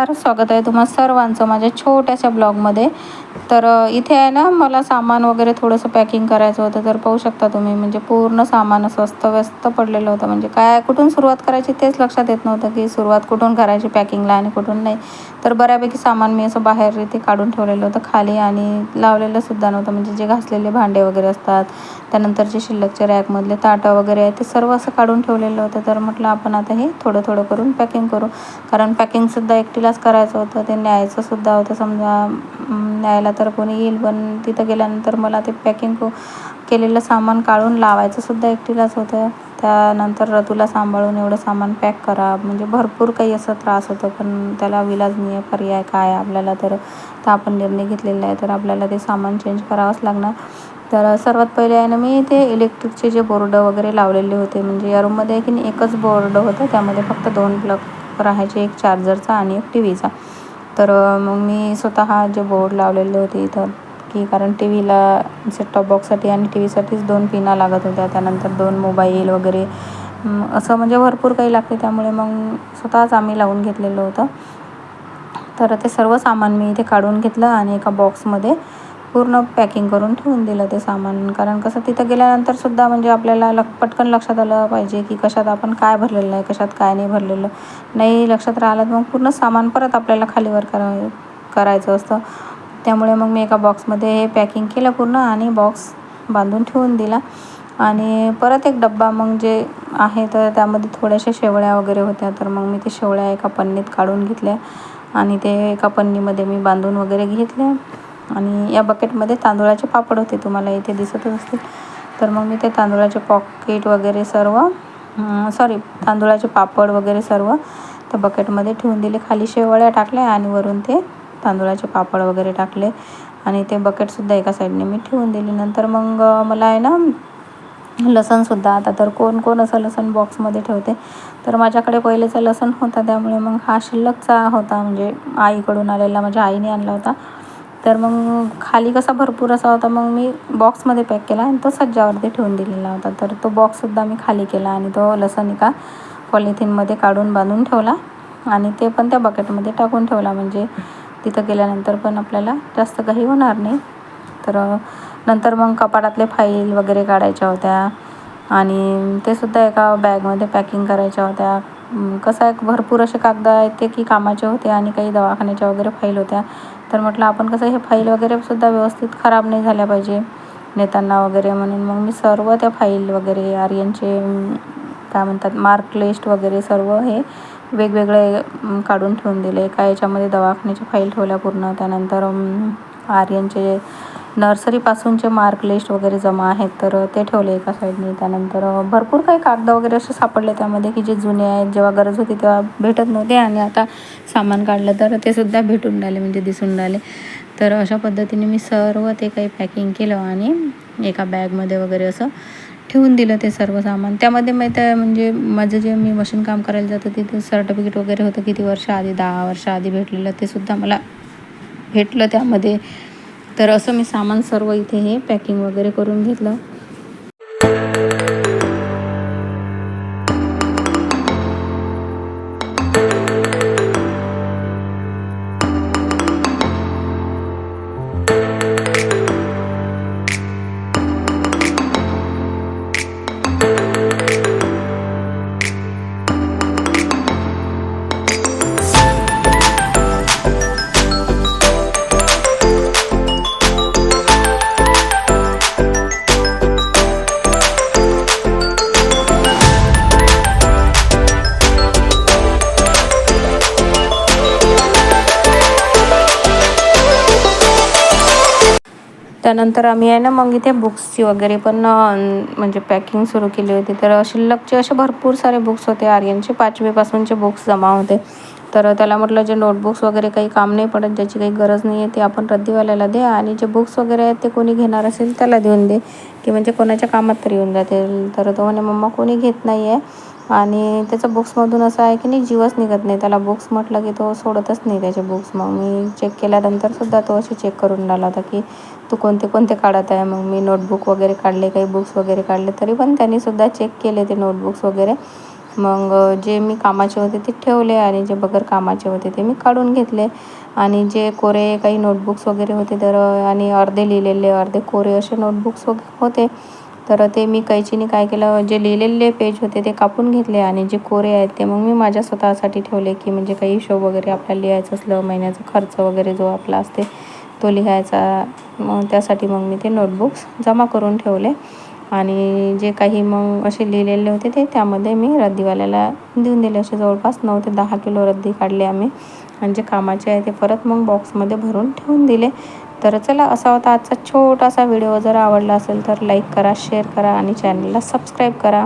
नमस्कार स्वागत आहे तुम्हा सर्वांचं माझ्या छोट्याशा ब्लॉगमध्ये. तर इथे आहे ना मला सामान वगैरे थोडंसं पॅकिंग करायचं होतं तर पाहू शकता तुम्ही म्हणजे पूर्ण सामान असं अस्तव्यस्त पडलेलं होतं. म्हणजे काय कुठून सुरुवात करायची तेच लक्षात येत नव्हतं की सुरुवात कुठून करायची पॅकिंगला आणि कुठून नाही. तर बऱ्यापैकी सामान मी असं बाहेर इथे काढून ठेवलेलं होतं खाली आणि लावलेलं सुद्धा नव्हतं. म्हणजे जे घासलेले भांडे वगैरे असतात त्यानंतर जे शिल्लकच्या रॅकमधले ताटं वगैरे आहे ते सर्व असं काढून ठेवलेलं होतं. तर म्हटलं आपण आता हे थोडं थोडं करून पॅकिंग करू. कारण पॅकिंगसुद्धा एकटीला एकटीलाच करायचं होतं ते न्यायचंसुद्धा होतं. समजा न्यायला तर कोणी येईल पण तिथं गेल्यानंतर मला ते पॅकिंग केलेलं सामान काढून लावायचंसुद्धा एकटीलाच होतं. त्यानंतर रतूला सांभाळून एवढं सामान पॅक करा. म्हणजे भरपूर काही असं त्रास होतं पण त्याला विलाजनीय आहे पर्याय काय? आपल्याला तर तर आपण निर्णय घेतलेला आहे तर आपल्याला ते सामान चेंज करावंच लागणार. तर सर्वात पहिले आहे ना मी ते इलेक्ट्रिकचे जे बोर्ड वगैरे लावलेले होते म्हणजे या रूममध्ये की नाही एकच बोर्ड होतं त्यामध्ये फक्त दोन प्लग राहायचे एक चार्जरचा आणि एक टी व्हीचा तर मग मी स्वतः जे बोर्ड लावलेले होते इथं की कारण टी व्हीला सेटटॉप बॉक्ससाठी आणि टी व्हीसाठीच दोन पिना लागत होत्या. त्यानंतर दोन मोबाईल वगैरे असं म्हणजे भरपूर काही लागते. त्यामुळे मग स्वतःच आम्ही लावून घेतलेलं होतं. तर ते सर्व सामान मी इथे काढून घेतलं आणि एका बॉक्समध्ये पूर्ण पॅकिंग करून ठेवून दिलं ते सामान. कारण कसं तिथं गेल्यानंतर सुद्धा म्हणजे आपल्याला लक पटकन लक्षात आलं पाहिजे की कशात आपण काय भरलेलं आहे कशात काय नाही भरलेलं. नाही लक्षात राहिलं तर मग पूर्ण सामान परत आपल्याला खालीवर करा करायचं असतं. त्यामुळे मग मी एका बॉक्समध्ये हे पॅकिंग केलं पूर्ण आणि बॉक्स बांधून ठेवून दिला. आणि परत एक डब्बा मग जे आहे तर त्यामध्ये थोड्याशा शेवळ्या वगैरे होत्या. तर मग मी ते शेवळ्या एका पन्नीत काढून घेतल्या आणि ते एका पन्नीमध्ये मी बांधून वगैरे घेतले आणि या बकेटमध्ये तांदुळाचे पापड होते तुम्हाला इथे दिसतच असतील. तर मग मी ते तांदुळाचे पॉकेट वगैरे सर्व सॉरी तांदुळाचे पापड वगैरे सर्व त्या बकेटमध्ये ठेवून दिले. खाली शेवळ्या टाकल्या आणि वरून ते तांदुळाचे पापड वगैरे टाकले. आणि ते बकेटसुद्धा एका साईडने मी ठेवून दिली. नंतर मग मला आहे ना लसणसुद्धा आता तर कोण कोण असं लसण बॉक्समध्ये ठेवते तर माझ्याकडे पहिलेचा लसण होता त्यामुळे मग हा शिल्लकचा होता म्हणजे आईकडून आलेला माझ्या आईने आणला होता. तर मग खाली कसा भरपूर असा होता मग मी बॉक्समध्ये पॅक केला आणि तो सज्जावरती ठेवून दिलेला होता. तर तो बॉक्ससुद्धा मी खाली केला आणि तो लसण एका पॉलिथिनमध्ये काढून बांधून ठेवला आणि ते पण त्या बकेटमध्ये टाकून ठेवला. म्हणजे तिथं गेल्यानंतर पण आपल्याला जास्त काही होणार नाही. तर नंतर मग कपाटातले फाईल वगैरे काढायच्या होत्या आणि ते सुद्धा एका बॅगमध्ये पॅकिंग करायच्या होत्या. कसं आहे भरपूर असे कागद आहेत ते की कामाचे होते आणि काही दवाखान्याच्या वगैरे फाईल होत्या. तर म्हटलं आपण कसं हे फाईल वगैरे सुद्धा व्यवस्थित खराब नाही झाल्या पाहिजे नेताना वगैरे म्हणून. मग मी सर्व त्या फाईल वगैरे आर्यनचे काय म्हणतात मार्क लिस्ट वगैरे सर्व हे वेगवेगळे काढून ठेवून दिले. एका याच्यामध्ये दवाखान्याच्या फाईल ठेवल्या पूर्ण. त्यानंतर आर्यनचे नर्सरीपासूनचे मार्क लिस्ट वगैरे जमा आहेत तर ते ठेवले एका साईडने त्यानंतर भरपूर काही कागद वगैरे असे सापडले त्यामध्ये की जे जुने आहेत जेव्हा गरज होती तेव्हा भेटत नव्हते आणि आता सामान काढलं तर ते सुद्धा भेटून राहिले म्हणजे दिसून राहिले. तर अशा पद्धतीने मी सर्व ते काही पॅकिंग केलं आणि एका बॅगमध्ये वगैरे असं ठेवून दिलं ते सर्व सामान. त्यामध्ये माहीत आहे म्हणजे माझं जे मी मशीन काम करायला जातं तिथे सर्टिफिकेट वगैरे होतं किती वर्ष आधी दहा वर्ष आधी भेटलेलं ते सुद्धा मला भेटलं त्यामध्ये. तर असं मी सामान सर्व इथे हे पॅकिंग वगैरे करून घेतलं. त्यानंतर आम्ही आहे ना मग इथे बुक्सची वगैरे पण म्हणजे पॅकिंग सुरू केली होती. तर शिल्लकचे असे भरपूर सारे बुक्स होते. आर्यनचे पाचवीपासूनचे बुक्स जमा होते. तर त्याला म्हटलं जे नोटबुक्स वगैरे काही काम नाही पडत ज्याची काही गरज नाही आहे ते आपण रद्दीवाल्याला दे आणि जे बुक्स वगैरे आहेत ते कोणी घेणार असेल त्याला देऊन दे. की म्हणजे कोणाच्या कामात तरी येऊन जातील. तर तो म्हणे मम्मा कोणी घेत नाही आहे आणि त्याचा बुक्समधून असं आहे की नाही जीवच निघत नाही. त्याला बुक्स म्हटलं की तो सोडतच नाही त्याचे बुक्स मग मी चेक केल्यानंतर सुद्धा तो असे चेक करून राहिला होता की तू कोणते कोणते काढत आहे? मग मी नोटबुक वगैरे काढले काही बुक्स वगैरे काढले तरी पण त्यांनी सुद्धा चेक केले ते नोटबुक्स वगैरे. मग जे मी कामाचे होते ते ठेवले आणि जे बगर कामाचे होते ते मी काढून घेतले. आणि जे कोरे काही नोटबुक्स वगैरे होते तर आणि अर्धे लिहिलेले अर्धे कोरे असे नोटबुक्स वगैरे होते. तर ते मी कैचीने काय केलं जे लिहिलेले पेज होते ते कापून घेतले आणि जे कोरे आहेत ते मग मी माझ्या स्वतःसाठी ठेवले की म्हणजे काही हिशोब वगैरे आपल्याला लिहायचं असलं महिन्याचा खर्च वगैरे जो आपला असते तो लिहायचा. मग त्यासाठी मग मी ते नोटबुक्स जमा करून ठेवले आणि जे काही मग असे लिहिलेले होते ते त्यामध्ये मी रद्दीवाल्याला देऊन दिले. असे जवळपास नऊ ते दहा किलो रद्दी काढले आम्ही आणि जे कामाचे आहे ते परत मग बॉक्समध्ये भरून ठेवून दिले. तर चला असा होता आजचा छोटासा व्हिडिओ. जर आवडला असेल तर लाईक करा शेअर करा आणि चॅनलला सबस्क्राईब करा.